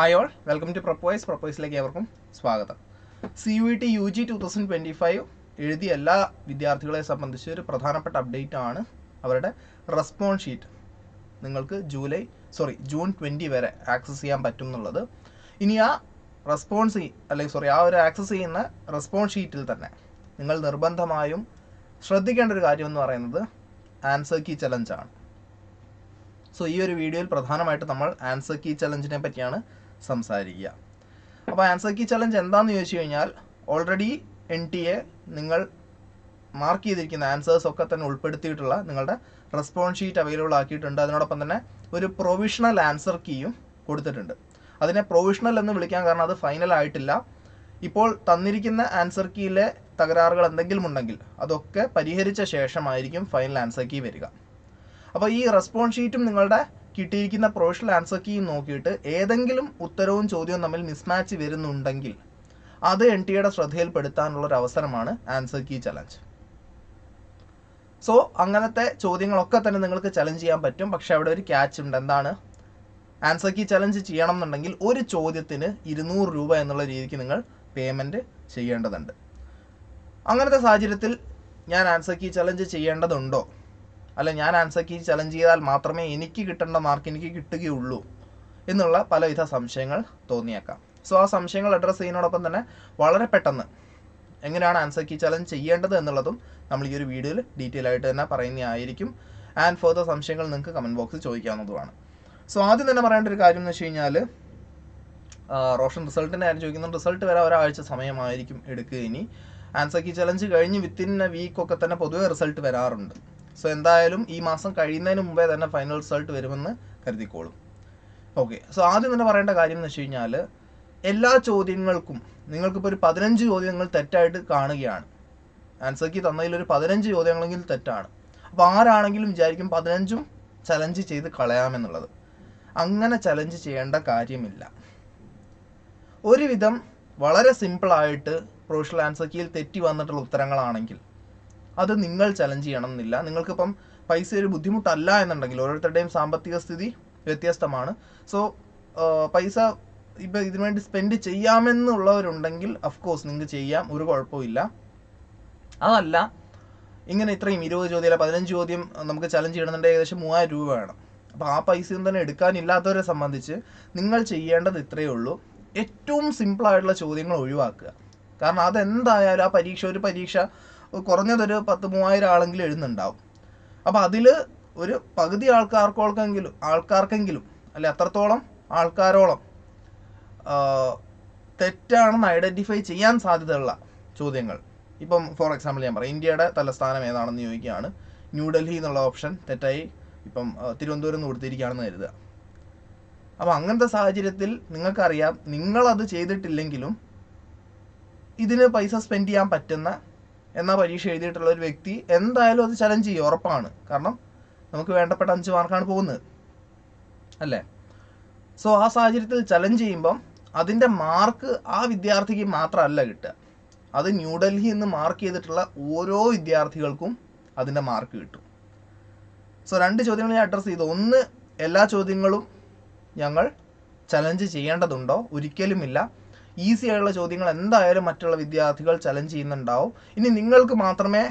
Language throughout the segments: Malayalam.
ഹായ് ഓൾ വെൽക്കം ടു പ്രൊപ്പോയ്സ് പ്രൊപ്പോയ്സിലേക്ക് ഏവർക്കും സ്വാഗതം. C U T U G two thousand twenty five എഴുതിയ എല്ലാ വിദ്യാർത്ഥികളെ സംബന്ധിച്ച് ഒരു പ്രധാനപ്പെട്ട അപ്ഡേറ്റ് ആണ് അവരുടെ റെസ്പോൺസ് ഷീറ്റ് നിങ്ങൾക്ക് ജൂലൈ സോറി ജൂൺ ട്വന്റി വരെ ആക്സസ് ചെയ്യാൻ പറ്റും എന്നുള്ളത്. ഇനി ആ റെസ്പോൺസ് അല്ലെങ്കിൽ സോറി ആ ഒരു ആക്സസ് ചെയ്യുന്ന റെസ്പോൺസ് ഷീറ്റിൽ തന്നെ നിങ്ങൾ നിർബന്ധമായും ശ്രദ്ധിക്കേണ്ട ഒരു കാര്യം എന്ന് പറയുന്നത് ആൻസർ കീ ചലഞ്ചാണ് സോ ഈ ഒരു വീഡിയോയിൽ പ്രധാനമായിട്ട് നമ്മൾ ആൻസർ കീ ചലഞ്ചിനെ പറ്റിയാണ് സംസാരിക്കുക. അപ്പോൾ ആൻസർ കീ ചലഞ്ച് എന്താണെന്ന് ചോദിച്ചു കഴിഞ്ഞാൽ ഓൾറെഡി എൻ ടി എ നിങ്ങൾ മാർക്ക് ചെയ്തിരിക്കുന്ന ആൻസേഴ്സ് ഒക്കെ തന്നെ ഉൾപ്പെടുത്തിയിട്ടുള്ള നിങ്ങളുടെ റെസ്പോൺസ് ഷീറ്റ് അവൈലബിൾ ആക്കിയിട്ടുണ്ട്. അതിനോടൊപ്പം തന്നെ ഒരു പ്രൊവിഷണൽ ആൻസർ കീയും കൊടുത്തിട്ടുണ്ട്. അതിനെ പ്രൊവിഷണൽ എന്ന് വിളിക്കാൻ കാരണം അത് ഫൈനൽ ആയിട്ടില്ല. ഇപ്പോൾ തന്നിരിക്കുന്ന ആൻസർ കീയിലെ തകരാറുകൾ എന്തെങ്കിലും ഉണ്ടെങ്കിൽ അതൊക്കെ പരിഹരിച്ച ശേഷമായിരിക്കും ഫൈനൽ ആൻസർ കീ വരിക. അപ്പോൾ ഈ റെസ്പോൺസ് ഷീറ്റും നിങ്ങളുടെ കിട്ടിയിരിക്കുന്ന പ്രൊഫഷണൽ ആൻസർ കീയും നോക്കിയിട്ട് ഏതെങ്കിലും ഉത്തരവും ചോദ്യവും തമ്മിൽ മിസ്മാച്ച് വരുന്നുണ്ടെങ്കിൽ അത് എൻ ടി എയുടെ ശ്രദ്ധയിൽപ്പെടുത്താനുള്ള ഒരു അവസരമാണ് ആൻസർ കീ ചലഞ്ച് സോ അങ്ങനത്തെ ചോദ്യങ്ങളൊക്കെ തന്നെ നിങ്ങൾക്ക് ചലഞ്ച് ചെയ്യാൻ പറ്റും. പക്ഷെ അവിടെ ഒരു ക്യാച്ച് ഉണ്ട്. എന്താണ്? ആൻസർ കീ ചലഞ്ച് ചെയ്യണം എന്നുണ്ടെങ്കിൽ ഒരു ചോദ്യത്തിന് ഇരുന്നൂറ് രൂപ എന്നുള്ള രീതിക്ക് നിങ്ങൾ പേയ്മെന്റ് ചെയ്യേണ്ടതുണ്ട്. അങ്ങനത്തെ സാഹചര്യത്തിൽ ഞാൻ ആൻസർ കീ ചലഞ്ച് ചെയ്യേണ്ടതുണ്ടോ? അല്ല ഞാൻ ആൻസർ കീ ചലഞ്ച് ചെയ്താൽ മാത്രമേ എനിക്ക് കിട്ടേണ്ട മാർക്ക് എനിക്ക് കിട്ടുകയുള്ളൂ എന്നുള്ള പലവിധ സംശയങ്ങൾ തോന്നിയേക്കാം. സോ ആ സംശയങ്ങൾ അഡ്രസ്സ് ചെയ്യുന്നതോടൊപ്പം തന്നെ വളരെ പെട്ടെന്ന് എങ്ങനെയാണ് ആൻസർ കീ ചലഞ്ച് ചെയ്യേണ്ടത് എന്നുള്ളതും നമ്മൾ ഈ ഒരു വീഡിയോയിൽ ഡീറ്റെയിൽ ആയിട്ട് തന്നെ പറയുന്നതായിരിക്കും. ആൻഡ് ഫോർദർ സംശയങ്ങൾ നിങ്ങൾക്ക് കമന്റ് ബോക്സിൽ ചോദിക്കാവുന്നതുമാണ്. സോ ആദ്യം തന്നെ പറയേണ്ട ഒരു കാര്യം എന്ന് വെച്ച് കഴിഞ്ഞാൽ റോഷൻ റിസൾട്ടിന്റെ കാര്യം ചോദിക്കുന്നത് റിസൾട്ട് വരെ ഒരാഴ്ച സമയമായിരിക്കും എടുക്കുക ഇനി. ആൻസർ കീ ചലഞ്ച് കഴിഞ്ഞ് വിത്തിൻ എ വീക്കൊക്കെ തന്നെ പൊതുവേ റിസൾട്ട് വരാറുണ്ട്. സോ എന്തായാലും ഈ മാസം കഴിയുന്നതിന് മുമ്പേ തന്നെ ഫൈനൽ റിസൾട്ട് വരുമെന്ന് കരുതിക്കോളും. ഓക്കെ സോ ആദ്യം തന്നെ പറയേണ്ട കാര്യം എന്ന് വെച്ച് കഴിഞ്ഞാൽ എല്ലാ ചോദ്യങ്ങൾക്കും നിങ്ങൾക്കിപ്പോൾ ഒരു പതിനഞ്ച് ചോദ്യങ്ങൾ തെറ്റായിട്ട് കാണുകയാണ്. ആൻസർക്ക് തന്നതിൽ ഒരു പതിനഞ്ച് ചോദ്യങ്ങളെങ്കിലും തെറ്റാണ്. അപ്പോൾ ആരാണെങ്കിലും വിചാരിക്കും പതിനഞ്ചും ചലഞ്ച് ചെയ്ത് കളയാമെന്നുള്ളത്. അങ്ങനെ ചലഞ്ച് ചെയ്യേണ്ട കാര്യമില്ല. ഒരുവിധം വളരെ സിമ്പിളായിട്ട് പ്രൊഫഷണൽ ആൻസർ കീയിൽ തെറ്റി വന്നിട്ടുള്ള ഉത്തരങ്ങളാണെങ്കിൽ അത് നിങ്ങൾ ചലഞ്ച് ചെയ്യണം എന്നില്ല നിങ്ങൾക്കിപ്പം പൈസ ഒരു ബുദ്ധിമുട്ടല്ല എന്നുണ്ടെങ്കിൽ ഓരോരുത്തരുടെയും സാമ്പത്തിക സ്ഥിതി വ്യത്യസ്തമാണ്. സോ പൈസ ഇപ്പം ഇതിനു വേണ്ടി സ്പെൻഡ് ചെയ്യാമെന്നുള്ളവരുണ്ടെങ്കിൽ അഫ്കോഴ്സ് നിങ്ങൾക്ക് ചെയ്യാം. ഒരു കുഴപ്പമില്ല അതല്ല ഇങ്ങനെ ഇത്രയും ഇരുപത് ചോദ്യം അല്ല പതിനഞ്ച് ചോദ്യം നമുക്ക് ചലഞ്ച് ചെയ്യണമെന്നുണ്ടെങ്കിൽ ഏകദേശം മൂവായിരം രൂപ വേണം. അപ്പോൾ ആ പൈസയും തന്നെ എടുക്കാനില്ലാത്തവരെ സംബന്ധിച്ച് നിങ്ങൾ ചെയ്യേണ്ടത് ഇത്രയേ ഉള്ളൂ. ഏറ്റവും സിമ്പിളായിട്ടുള്ള ചോദ്യങ്ങൾ ഒഴിവാക്കുക. കാരണം അതെന്തായാലും ആ പരീക്ഷ ഒരു പരീക്ഷ കുറഞ്ഞതൊരു പത്ത് മൂവായിരം ആളെങ്കിലും എഴുതുന്നുണ്ടാവും. അപ്പോൾ അതിൽ ഒരു പകുതി ആൾക്കാർക്കോൾക്കെങ്കിലും ആൾക്കാർക്കെങ്കിലും അല്ലെ അത്രത്തോളം ആൾക്കാരോളം തെറ്റാണെന്ന് ഐഡന്റിഫൈ ചെയ്യാൻ സാധ്യതയുള്ള ചോദ്യങ്ങൾ. ഇപ്പം ഫോർ എക്സാമ്പിൾ ഞാൻ പറയാം. ഇന്ത്യയുടെ തലസ്ഥാനം ഏതാണെന്ന് ചോദിക്കുകയാണ്. ന്യൂഡൽഹി എന്നുള്ള ഓപ്ഷൻ തെറ്റായി ഇപ്പം തിരുവനന്തപുരം എന്ന് കൊടുത്തിരിക്കുകയാണെന്ന് കരുതുക. അപ്പോൾ അങ്ങനത്തെ സാഹചര്യത്തിൽ നിങ്ങൾക്കറിയാം നിങ്ങളത് ചെയ്തിട്ടില്ലെങ്കിലും ഇതിന് പൈസ സ്പെൻഡ് ചെയ്യാൻ പറ്റുന്ന എന്ന പരീക്ഷ എഴുതിയിട്ടുള്ള ഒരു വ്യക്തി എന്തായാലും അത് ചലഞ്ച് ചെയ്യും ഉറപ്പാണ്. കാരണം നമുക്ക് വേണ്ടപ്പെട്ട അഞ്ച് മാർക്കാണ് പോകുന്നത്. അല്ലേ? സോ ആ സാഹചര്യത്തിൽ ചലഞ്ച് ചെയ്യുമ്പം അതിന്റെ മാർക്ക് ആ വിദ്യാർത്ഥിക്ക് മാത്രമല്ല കിട്ടുക. അത് ന്യൂഡൽഹി എന്ന് മാർക്ക് ചെയ്തിട്ടുള്ള ഓരോ വിദ്യാർത്ഥികൾക്കും അതിന്റെ മാർക്ക് കിട്ടും. സോ രണ്ട് ചോദ്യങ്ങൾ ഞാൻ അഡ്രസ്സ് ചെയ്തു. ഒന്ന് എല്ലാ ചോദ്യങ്ങളും ഞങ്ങൾ ചലഞ്ച് ചെയ്യേണ്ടതുണ്ടോ? ഒരിക്കലുമില്ല. ഈസി ആയുള്ള ചോദ്യങ്ങൾ എന്തായാലും മറ്റുള്ള വിദ്യാർത്ഥികൾ ചലഞ്ച് ചെയ്യുന്നുണ്ടാവും. ഇനി നിങ്ങൾക്ക് മാത്രമേ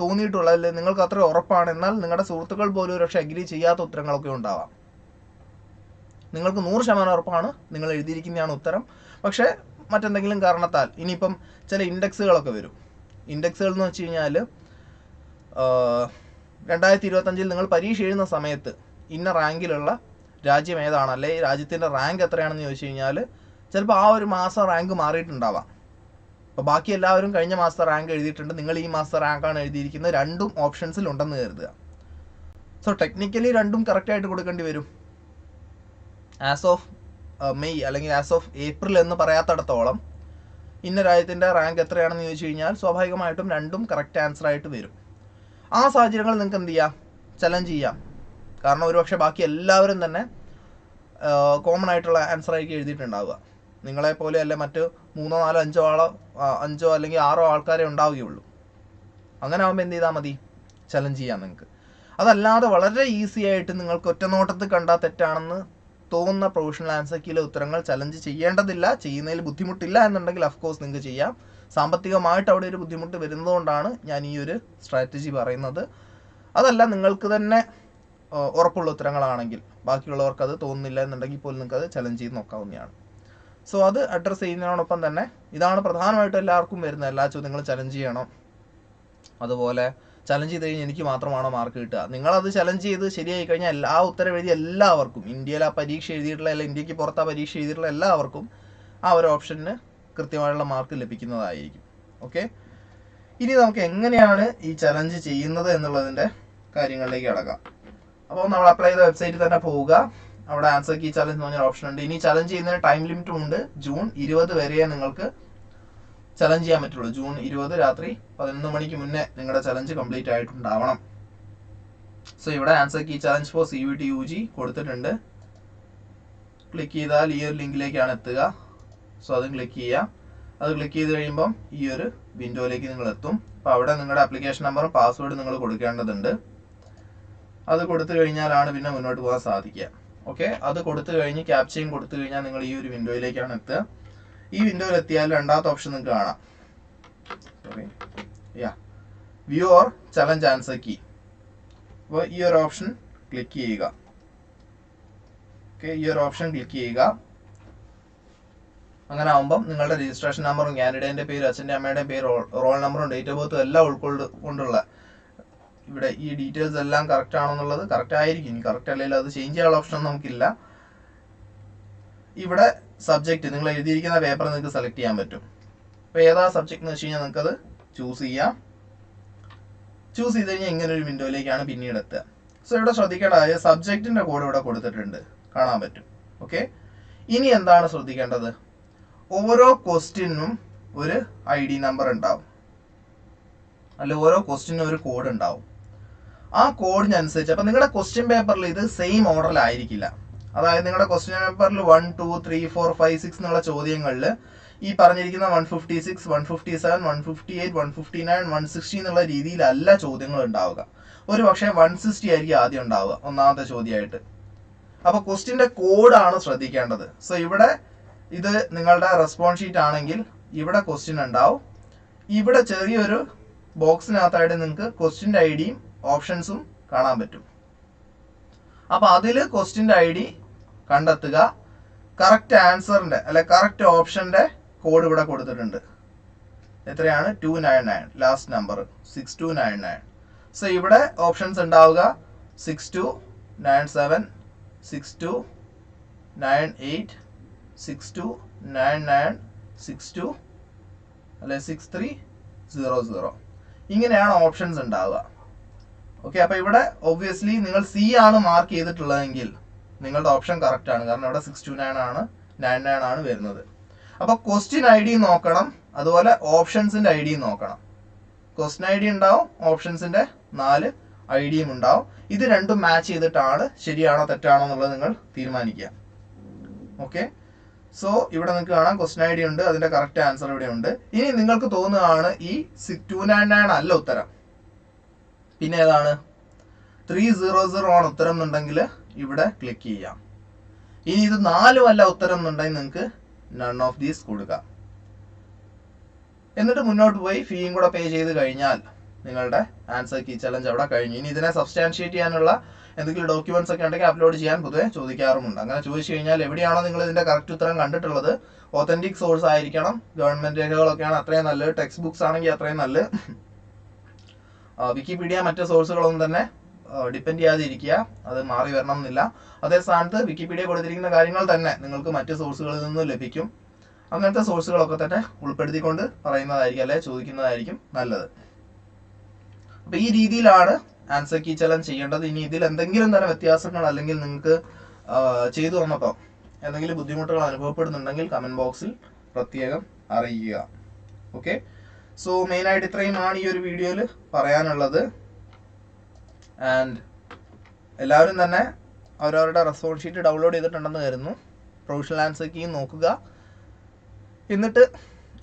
തോന്നിയിട്ടുള്ള അല്ലെങ്കിൽ നിങ്ങൾക്ക് അത്ര ഉറപ്പാണ്. എന്നാൽ നിങ്ങളുടെ സുഹൃത്തുക്കൾ പോലും ഒരുപക്ഷെ അഗ്രി ചെയ്യാത്ത ഉത്തരങ്ങളൊക്കെ ഉണ്ടാവാം. നിങ്ങൾക്ക് നൂറ് ശതമാനം ഉറപ്പാണ്. നിങ്ങൾ എഴുതിയിരിക്കുന്നതാണ് ഉത്തരം. പക്ഷേ മറ്റെന്തെങ്കിലും കാരണത്താൽ ഇനിയിപ്പം ചില ഇൻഡെക്സുകളൊക്കെ വരും. ഇൻഡെക്സുകൾ എന്ന് വെച്ച് കഴിഞ്ഞാൽ രണ്ടായിരത്തി ഇരുപത്തഞ്ചിൽ നിങ്ങൾ പരീക്ഷ എഴുതുന്ന സമയത്ത് ഇന്ന റാങ്കിലുള്ള രാജ്യം ഏതാണ്? അല്ലെ രാജ്യത്തിന്റെ റാങ്ക് എത്രയാണെന്ന് ചോദിച്ചു കഴിഞ്ഞാൽ ചിലപ്പോൾ ആ ഒരു മാസം റാങ്ക് മാറിയിട്ടുണ്ടാവാം. അപ്പോൾ ബാക്കി എല്ലാവരും കഴിഞ്ഞ മാസം റാങ്ക് എഴുതിയിട്ടുണ്ട്. നിങ്ങൾ ഈ മാസത്തെ റാങ്കാണ് എഴുതിയിരിക്കുന്നത്. രണ്ടും ഓപ്ഷൻസിൽ ഉണ്ടെന്ന് കരുതുക. സോ ടെക്നിക്കലി രണ്ടും കറക്റ്റായിട്ട് കൊടുക്കേണ്ടി വരും. ആസ് ഓഫ് മെയ് അല്ലെങ്കിൽ ആസ് ഓഫ് ഏപ്രിൽ എന്ന് പറയാത്തടത്തോളം ഇന്ന രാജ്യത്തിന്റെ റാങ്ക് എത്രയാണെന്ന് ചോദിച്ചു കഴിഞ്ഞാൽ സ്വാഭാവികമായിട്ടും രണ്ടും കറക്റ്റ് ആൻസർ ആയിട്ട് വരും. ആ സാഹചര്യങ്ങൾ നിങ്ങൾക്ക് എന്ത് ചെയ്യാം? ചലഞ്ച് ചെയ്യാം. കാരണം ഒരുപക്ഷെ ബാക്കി എല്ലാവരും തന്നെ കോമൺ ആയിട്ടുള്ള ആൻസർ ആയിരിക്കും എഴുതിയിട്ടുണ്ടാവുക. നിങ്ങളെ പോലെ അല്ലെ മറ്റ് മൂന്നോ നാലോ അഞ്ചോ ആളോ അഞ്ചോ അല്ലെങ്കിൽ ആറോ ആൾക്കാരെ ഉണ്ടാവുകയുള്ളൂ. അങ്ങനെ ആകുമ്പോൾ എന്ത് ചെയ്താൽ മതി? ചലഞ്ച് ചെയ്യാം നിങ്ങൾക്ക്. അതല്ലാതെ വളരെ ഈസി ആയിട്ട് നിങ്ങൾക്ക് ഒറ്റ നോട്ടത്തിൽ കണ്ടാൽ തെറ്റാണെന്ന് തോന്നുന്ന പ്രൊഫഷണൽ ആൻസർ കീയിലെ ഉത്തരങ്ങൾ ചലഞ്ച് ചെയ്യേണ്ടതില്ല. ചെയ്യുന്നതിൽ ബുദ്ധിമുട്ടില്ല എന്നുണ്ടെങ്കിൽ അഫ്കോഴ്സ് നിങ്ങൾക്ക് ചെയ്യാം. സാമ്പത്തികമായിട്ട് അവിടെ ഒരു ബുദ്ധിമുട്ട് വരുന്നതുകൊണ്ടാണ് ഞാൻ ഈ ഒരു സ്ട്രാറ്റജി പറയുന്നത്. അതല്ല നിങ്ങൾക്ക് തന്നെ ഉറപ്പുള്ള ഉത്തരങ്ങളാണെങ്കിൽ. ബാക്കിയുള്ളവർക്ക് അത് തോന്നുന്നില്ല എന്നുണ്ടെങ്കിൽ പോലും നിങ്ങൾക്ക് അത് ചലഞ്ച് ചെയ്ത് നോക്കാവുന്നതാണ്. സോ അത് അഡ്രസ്സ് ചെയ്യുന്നതിനോടൊപ്പം തന്നെ ഇതാണ് പ്രധാനമായിട്ടും എല്ലാവർക്കും വരുന്ന എല്ലാ ചോദ്യങ്ങളും ചലഞ്ച് ചെയ്യണം. അതുപോലെ ചലഞ്ച് ചെയ്ത് കഴിഞ്ഞാൽ എനിക്ക് മാത്രമാണോ മാർക്ക് കിട്ടുക? നിങ്ങളത് ചലഞ്ച് ചെയ്ത് ശരിയായി കഴിഞ്ഞാൽ എല്ലാ ഉത്തരം എഴുതിയ എല്ലാവർക്കും ഇന്ത്യയിൽ ആ പരീക്ഷ എഴുതിയിട്ടുള്ള അല്ല ഇന്ത്യയ്ക്ക് പുറത്ത് ആ പരീക്ഷ എഴുതിയിട്ടുള്ള എല്ലാവർക്കും ആ ഒരു ഓപ്ഷന് കൃത്യമായുള്ള മാർക്ക് ലഭിക്കുന്നതായിരിക്കും. ഓക്കെ ഇനി നമുക്ക് എങ്ങനെയാണ് ഈ ചലഞ്ച് ചെയ്യുന്നത് എന്നുള്ളതിന്റെ കാര്യങ്ങളിലേക്ക് കടക്കാം. അപ്പോൾ നമ്മൾ അപ്ലൈ ചെയ്ത വെബ്സൈറ്റിൽ തന്നെ പോവുക. അവിടെ ആൻസർ കീ ചലഞ്ച് എന്ന് പറഞ്ഞൊരു ഓപ്ഷൻ ഉണ്ട്. ഇനി ചലഞ്ച് ചെയ്യുന്നതിന് ടൈം ലിമിറ്റും ഉണ്ട്. ജൂൺ ഇരുപത് വരെ നിങ്ങൾക്ക് ചലഞ്ച് ചെയ്യാൻ പറ്റുള്ളൂ. ജൂൺ ഇരുപത് രാത്രി പതിനൊന്ന് മണിക്ക് മുന്നേ നിങ്ങളുടെ ചലഞ്ച് കംപ്ലീറ്റ് ആയിട്ടുണ്ടാവണം. സോ ഇവിടെ answer key challenge for C V T U G കൊടുത്തിട്ടുണ്ട്. ക്ലിക്ക് ചെയ്താൽ ഈ ഒരു ലിങ്കിലേക്കാണ് എത്തുക. സോ അതും ക്ലിക്ക് ചെയ്യുക. അത് ക്ലിക്ക് ചെയ്ത് കഴിയുമ്പം ഈ ഒരു വിൻഡോയിലേക്ക് നിങ്ങൾ എത്തും. അപ്പോൾ അവിടെ നിങ്ങളുടെ അപ്ലിക്കേഷൻ നമ്പറും പാസ്വേഡും നിങ്ങൾ കൊടുക്കേണ്ടതുണ്ട്. അത് കൊടുത്തു കഴിഞ്ഞാലാണ് പിന്നെ മുന്നോട്ട് പോകാൻ സാധിക്കുക. ഓക്കെ അത് കൊടുത്തു കഴിഞ്ഞ് ക്യാപ്ചയും കൊടുത്തു കഴിഞ്ഞാൽ നിങ്ങൾ ഈ ഒരു വിൻഡോയിലേക്കാണ് എത്തുക. ഈ വിൻഡോയിൽ എത്തിയാൽ രണ്ടാമത്തെ ഓപ്ഷൻ നിങ്ങൾക്ക് കാണാം. Sorry yeah view or challenge answer key അപ്പോൾ ഈ ഒരു ഓപ്ഷൻ ക്ലിക്ക് ചെയ്യുക. ഓക്കെ ഈ ഒരു ഓപ്ഷൻ ക്ലിക്ക് ചെയ്യുക. അങ്ങനെ ആവുമ്പം നിങ്ങളുടെ രജിസ്ട്രേഷൻ നമ്പറും കാൻഡിഡേറ്റിന്റെ പേര് അച്ഛന്റെ അമ്മയുടെ പേര് റോൾ നമ്പറും ഡേറ്റ് ഓഫ് ബർത്തും എല്ലാം ഉൾക്കൊണ്ട് കൊണ്ടുള്ള ഇവിടെ ഈ ഡീറ്റെയിൽസ് എല്ലാം കറക്റ്റ് ആണെന്നുള്ളത് കറക്റ്റ് ആയിരിക്കും. ഇനി കറക്റ്റ് അല്ലെങ്കിൽ അത് ചേഞ്ച് ചെയ്യാനുള്ള ഓപ്ഷൻ നമുക്കില്ല. ഇവിടെ സബ്ജക്റ്റ് നിങ്ങൾ എഴുതിയിരിക്കുന്ന പേപ്പർ നിങ്ങൾക്ക് സെലക്ട് ചെയ്യാൻ പറ്റും. അപ്പോൾ ഏതാ സബ്ജക്റ്റ് എന്ന് വെച്ച് കഴിഞ്ഞാൽ നിങ്ങൾക്കത് ചൂസ് ചെയ്യാം. ചൂസ് ചെയ്ത് കഴിഞ്ഞാൽ ഇങ്ങനെ ഒരു വിൻഡോയിലേക്കാണ് പിന്നീട് എത്തുക. സോ ഇവിടെ ശ്രദ്ധിക്കേണ്ട കാര്യം സബ്ജക്റ്റിന്റെ കോഡ് ഇവിടെ കൊടുത്തിട്ടുണ്ട്. കാണാൻ പറ്റും. ഓക്കെ ഇനി എന്താണ് ശ്രദ്ധിക്കേണ്ടത്? ഓരോ ക്വസ്റ്റ്യനും ഒരു ഐ നമ്പർ ഉണ്ടാവും. അല്ല ഓരോ ക്വസ്റ്റ്യനും ഒരു കോഡ് ഉണ്ടാവും. ആ കോഡിനനുസരിച്ച് അപ്പൊ നിങ്ങളുടെ ക്വസ്റ്റ്യൻ പേപ്പറിൽ ഇത് സെയിം ഓർഡറിലായിരിക്കില്ല അതായത് നിങ്ങളുടെ ക്വസ്റ്റ്യൻ പേപ്പറിൽ one two three four five six എന്നുള്ള ചോദ്യങ്ങളിൽ ഈ പറഞ്ഞിരിക്കുന്ന one fifty six one fifty seven one fifty eight one fifty nine one sixty എന്നുള്ള രീതിയിലല്ല ചോദ്യങ്ങൾ ഉണ്ടാവുക ഒരു പക്ഷേ വൺ സിക്സ്റ്റി ആയിരിക്കും ആദ്യം ഉണ്ടാവുക ഒന്നാമത്തെ ചോദ്യമായിട്ട്. അപ്പൊ ക്വസ്റ്റ്യന്റെ കോഡാണ് ശ്രദ്ധിക്കേണ്ടത്. സോ ഇവിടെ ഇത് നിങ്ങളുടെ റെസ്പോൺസ് ഷീറ്റ് ആണെങ്കിൽ ഇവിടെ ക്വസ്റ്റ്യൻ ഉണ്ടാവും. ഇവിടെ ചെറിയൊരു ബോക്സിനകത്തായിട്ട് നിങ്ങൾക്ക് ക്വസ്റ്റ്യന്റെ ഐ ഡിയും ഓപ്ഷൻസും കാണാൻ പറ്റും. അപ്പൊ അതിൽ ക്വസ്റ്റിന്റെ ഐ ഡി കണ്ടെത്തുക. കറക്റ്റ് ആൻസറിന്റെ അല്ലെ കറക്റ്റ് ഓപ്ഷന്റെ കോഡ് ഇവിടെ കൊടുത്തിട്ടുണ്ട്. എത്രയാണ്? Two nine nine last number six two nine nine so ഇവിടെ ഓപ്ഷൻസ് ഉണ്ടാവുക. Six two nine seven six two nine eight six two nine nine six two അല്ലെ സിക്സ് ത്രീ സീറോ സീറോ ഇങ്ങനെയാണ് ഓപ്ഷൻസ് ഉണ്ടാവുക. ഓക്കെ അപ്പൊ ഇവിടെ ഒബ്വിയസ്ലി നിങ്ങൾ സി ആണ് മാർക്ക് ചെയ്തിട്ടുള്ളതെങ്കിൽ നിങ്ങളുടെ ഓപ്ഷൻ കറക്റ്റ് ആണ്. കാരണം ഇവിടെ സിക്സ് ടു നയൻ ആണ് നയൻ നയൻ ആണ് വരുന്നത്. അപ്പൊ ക്വസ്റ്റ്യൻ ഐ ഡി നോക്കണം അതുപോലെ ഓപ്ഷൻസിന്റെ ഐ ഡിയും നോക്കണം. ക്വസ്റ്റ്യൻ ഐ ഡി ഉണ്ടാവും ഓപ്ഷൻസിന്റെ നാല് ഐ ഡിയും ഉണ്ടാവും. ഇത് രണ്ടും മാച്ച് ചെയ്തിട്ടാണ് ശരിയാണോ തെറ്റാണോ എന്നുള്ളത് നിങ്ങൾ തീരുമാനിക്കുക. ഓക്കെ സോ ഇവിടെ നിങ്ങൾക്ക് കാണാം ക്വസ്റ്റ്യൻ ഐ ഡി ഉണ്ട് അതിന്റെ കറക്റ്റ് ആൻസർ ഇവിടെ ഉണ്ട്. ഇനി നിങ്ങൾക്ക് തോന്നുകയാണ് ഈ ടു നയൻ നയൻ അല്ല ഉത്തരം. പിന്നെ ഏതാണ് ത്രീ സീറോ സീറോ ആണ് ഉത്തരം എന്നുണ്ടെങ്കിൽ ഇവിടെ ക്ലിക്ക് ചെയ്യാം. ഇനി ഇത് നാലും അല്ല ഉത്തരം എന്നുണ്ടെങ്കിൽ നിങ്ങൾക്ക് നൺ ഓഫ് ദീസ് കൊടുക്കാം. എന്നിട്ട് മുന്നോട്ട് പോയി ഫീയും കൂടെ പേ ചെയ്ത് കഴിഞ്ഞാൽ നിങ്ങളുടെ ആൻസർ കീ ചലഞ്ച് അവിടെ കഴിഞ്ഞു. ഇനി ഇതിനെ സബ്സ്റ്റാൻഷിയേറ്റ് ചെയ്യാനുള്ള എന്തെങ്കിലും ഡോക്യുമെന്റ്സ് ഒക്കെ ഉണ്ടെങ്കിൽ അപ്ലോഡ് ചെയ്യാൻ പൊതുവെ ചോദിക്കാറുമുണ്ട്. അങ്ങനെ ചോദിച്ചു കഴിഞ്ഞാൽ എവിടെയാണോ നിങ്ങൾ ഇതിന്റെ കറക്റ്റ് ഉത്തരം കണ്ടിട്ടുള്ളത് ഒത്തന്റിക് സോഴ്സ് ആയിരിക്കണം. ഗവൺമെന്റ് രേഖകളൊക്കെയാണ് അത്രയും നല്ലത്. ടെക്സ്റ്റ് ബുക്സ് ആണെങ്കിൽ അത്രയും നല്ലത്. വിക്കിപീഡിയ മറ്റു സോഴ്സുകളൊന്നും തന്നെ ഡിപ്പെൻഡ് ചെയ്യാതെ ഇരിക്കുക. അത് മാറി വരണം എന്നില്ല അതേ സ്ഥാനത്ത് വിക്കിപീഡിയ കൊടുത്തിരിക്കുന്ന കാര്യങ്ങൾ തന്നെ നിങ്ങൾക്ക് മറ്റു സോഴ്സുകളിൽ നിന്ന് ലഭിക്കും. അങ്ങനത്തെ സോഴ്സുകളൊക്കെ തന്നെ ഉൾപ്പെടുത്തിക്കൊണ്ട് പറയുന്നതായിരിക്കും അല്ലെ ചോദിക്കുന്നതായിരിക്കും നല്ലത്. അപ്പൊ ഈ രീതിയിലാണ് ആൻസർ കീ ചലഞ്ച് ചെയ്യേണ്ടത്. ഇനി ഇതിൽ എന്തെങ്കിലും തന്നെ വ്യത്യാസങ്ങൾ അല്ലെങ്കിൽ നിങ്ങൾക്ക് ചെയ്തു വന്നപ്പോൾ എന്തെങ്കിലും ബുദ്ധിമുട്ടുകൾ അനുഭവപ്പെടുന്നുണ്ടെങ്കിൽ കമന്റ് ബോക്സിൽ പ്രത്യേകം അറിയിക്കുക. ഓക്കെ സോ മെയിൻ ആയിട്ട് ഇത്രയുമാണ് ഈ ഒരു വീഡിയോയിൽ പറയാനുള്ളത്. ആൻഡ് എല്ലാവരും തന്നെ അവരവരുടെ റെസ്പോൺസ് ഷീറ്റ് ഡൗൺലോഡ് ചെയ്തിട്ടുണ്ടെന്ന് കരുതുന്നു. പ്രൊഫഷണൽ ആൻസർ കീ നോക്കുക. എന്നിട്ട്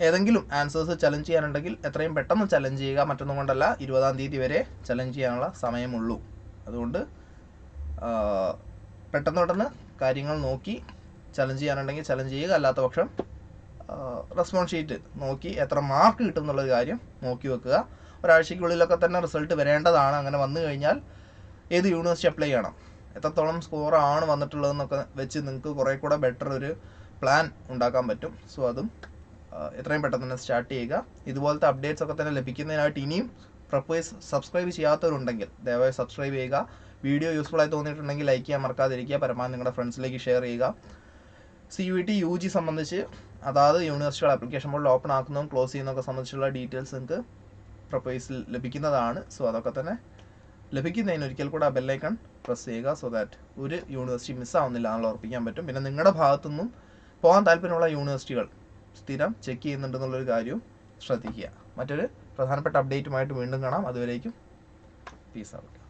ഏതെങ്കിലും ആൻസേഴ്സ് ചലഞ്ച് ചെയ്യാനുണ്ടെങ്കിൽ എത്രയും പെട്ടെന്ന് ചലഞ്ച് ചെയ്യുക. മറ്റൊന്നും കൊണ്ടല്ല ഇരുപതാം തീയതി വരെ ചലഞ്ച് ചെയ്യാനുള്ള സമയമുള്ളൂ. അതുകൊണ്ട് പെട്ടെന്ന് പെട്ടെന്ന് കാര്യങ്ങൾ നോക്കി. ചലഞ്ച് ചെയ്യാനുണ്ടെങ്കിൽ ചലഞ്ച് ചെയ്യുക. അല്ലാത്ത പക്ഷം റെസ്പോൺസ് ഷീറ്റ് നോക്കി എത്ര മാർക്ക് കിട്ടും എന്നുള്ള കാര്യം നോക്കി വെക്കുക. ഒരാഴ്ചയ്ക്കുള്ളിലൊക്കെ തന്നെ റിസൾട്ട് വരേണ്ടതാണ്. അങ്ങനെ വന്നു കഴിഞ്ഞാൽ ഏത് യൂണിവേഴ്സിറ്റി അപ്ലൈ ചെയ്യണം? എത്രത്തോളം സ്കോർ ആണ് വന്നിട്ടുള്ളതെന്നൊക്കെ വെച്ച് നിങ്ങൾക്ക് കുറേ കൂടെ ബെറ്റർ ഒരു പ്ലാൻ ഉണ്ടാക്കാൻ പറ്റും. സോ അതും എത്രയും പെട്ടെന്ന് തന്നെ സ്റ്റാർട്ട് ചെയ്യുക. ഇതുപോലത്തെ അപ്ഡേറ്റ്സ് ഒക്കെ തന്നെ ലഭിക്കുന്നതിനായിട്ട് ഇനിയും പ്രപ്പോസ് സബ്സ്ക്രൈബ് ചെയ്യാത്തവരുണ്ടെങ്കിൽ ദയവായി സബ്സ്ക്രൈബ് ചെയ്യുക. വീഡിയോ യൂസ്ഫുൾ ആയി തോന്നിയിട്ടുണ്ടെങ്കിൽ ലൈക്ക് ചെയ്യാൻ മറക്കാതിരിക്കുക. പരമാവധി നിങ്ങളുടെ ഫ്രണ്ട്സിലേക്ക് ഷെയർ ചെയ്യുക. C U T U G സംബന്ധിച്ച് അതാത് യൂണിവേഴ്സിറ്റികൾ ആപ്ലിക്കേഷൻ ബോർഡിൽ ഓപ്പൺ ആക്കുന്നതും ക്ലോസ് ചെയ്യുന്നതൊക്കെ സംബന്ധിച്ചുള്ള ഡീറ്റെയിൽസ് നിങ്ങൾക്ക് പ്രൊപ്പോസൽ ലഭിക്കുന്നതാണ്. സോ അതൊക്കെ തന്നെ ലഭിക്കുന്നതിന് ഒരിക്കൽ കൂടെ ആ ബെല്ലൈക്കൺ പ്രസ് ചെയ്യുക സോ ദാറ്റ് ഒരു യൂണിവേഴ്സിറ്റി മിസ്സാവുന്നില്ല എന്നുള്ള ഉറപ്പിക്കാൻ പറ്റും. പിന്നെ നിങ്ങളുടെ ഭാഗത്തുനിന്നും പോകാൻ താല്പര്യമുള്ള യൂണിവേഴ്സിറ്റികൾ സ്ഥിരം ചെക്ക് ചെയ്യുന്നുണ്ടെന്നുള്ളൊരു കാര്യവും ശ്രദ്ധിക്കുക. മറ്റൊരു പ്രധാനപ്പെട്ട അപ്ഡേറ്റുമായിട്ട് വീണ്ടും കാണാം. അതുവരേക്കും പീസ് ഔട്ട്